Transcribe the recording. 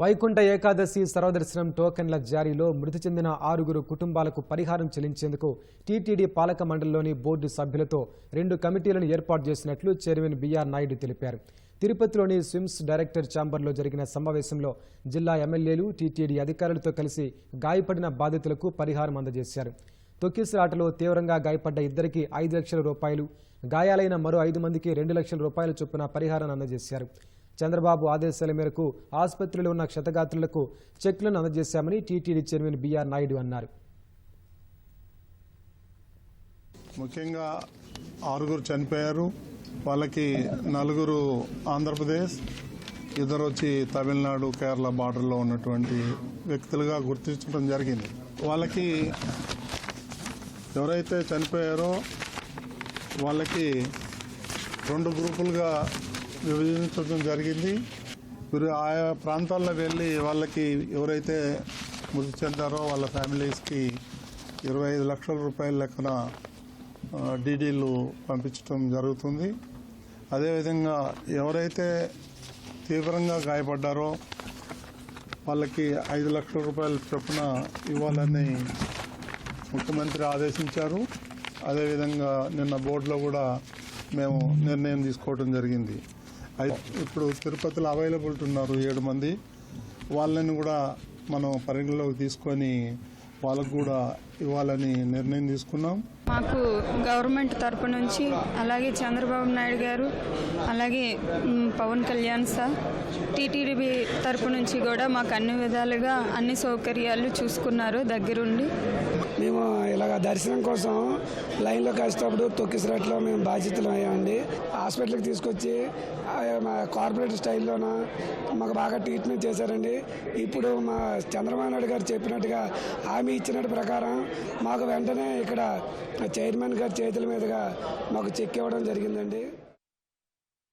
వైకుంఠ ఏకాదశి సర్వదర్శనం టోకెన్ల జారీలో మృతి చెందిన ఆరుగురు కుటుంబాలకు పరిహారం చెల్లించేందుకు టీటీడీ పాలక మండలిలోని బోర్డు సభ్యులతో రెండు కమిటీలను ఏర్పాటు చేసినట్లు చైర్మన్ బీఆర్ నాయుడు తెలిపారు. తిరుపతిలోని స్విమ్స్ డైరెక్టర్ ఛాంబర్లో జరిగిన సమావేశంలో జిల్లా ఎమ్మెల్యేలు టీటీడీ అధికారులతో కలిసి గాయపడిన బాధితులకు పరిహారం అందజేశారు. తొక్కిసలాటలో తీవ్రంగా గాయపడ్డ ఇద్దరికి ఐదు లక్షల రూపాయలు గాయాలైన మరో ఐదు మందికి రెండు లక్షల రూపాయల చొప్పున పరిహారం అందజేశారు. చంద్రబాబు ఆదేశాల మేరకు ఆసుపత్రిలో ఉన్న క్షతగాత్రులకు చెక్లను అందజేశామని టీటీడీ చైర్మన్ బీఆర్ నాయుడు అన్నారు. ముఖ్యంగా ఆరుగురు చనిపోయారు. వాళ్ళకి నలుగురు ఆంధ్రప్రదేశ్ ఇద్దరు వచ్చి తమిళనాడు కేరళ బార్డర్లో ఉన్నటువంటి వ్యక్తులుగా గుర్తించడం జరిగింది. వాళ్ళకి ఎవరైతే చనిపోయారో వాళ్ళకి రెండు గ్రూపులుగా విభజించడం జరిగింది. మీరు ఆయా ప్రాంతాల్లో వెళ్ళి వాళ్ళకి ఎవరైతే మృతి చెందారో వాళ్ళ ఫ్యామిలీస్కి ఇరవై ఐదు లక్షల రూపాయల లెక్కన డీడీలు పంపించడం జరుగుతుంది. అదేవిధంగా ఎవరైతే తీవ్రంగా గాయపడ్డారో వాళ్ళకి ఐదు లక్షల రూపాయల చొప్పున ఇవ్వాలని ముఖ్యమంత్రి ఆదేశించారు. అదేవిధంగా నిన్న బోర్డులో కూడా మేము నిర్ణయం తీసుకోవడం జరిగింది. ఇప్పుడు తిరుపతిలో అవైలబిలిటీ ఉన్నారు ఏడు మంది. వాళ్ళని కూడా మనం పరిగణలోకి తీసుకొని వాళ్ళకు కూడా ఇవ్వాలని నిర్ణయం తీసుకున్నాం. మాకు గవర్నమెంట్ తరపు నుంచి అలాగే చంద్రబాబు నాయుడు గారు అలాగే పవన్ కళ్యాణ్ సార్ టీటీడీ తరపు నుంచి కూడా మాకు అన్ని విధాలుగా అన్ని సౌకర్యాలు చూసుకున్నారు దగ్గరుండి. మేము ఇలాగ దర్శనం కోసం లైన్లో కలిసేటప్పుడు తొక్కిసరట్లో మేము బాధ్యతలు అయ్యామండి. హాస్పిటల్కి తీసుకొచ్చి కార్పొరేట్ స్టైల్లోన మాకు బాగా ట్రీట్మెంట్ చేశారండి. ఇప్పుడు మా చంద్రబాబు నాయుడు గారు చెప్పినట్టుగా హామీ ఇచ్చినట్టు ప్రకారం మాకు వెంటనే ఇక్కడ చైర్మన్ గారి చేతుల మీదుగా మాకు చెక్ ఇవ్వడం జరిగిందండి.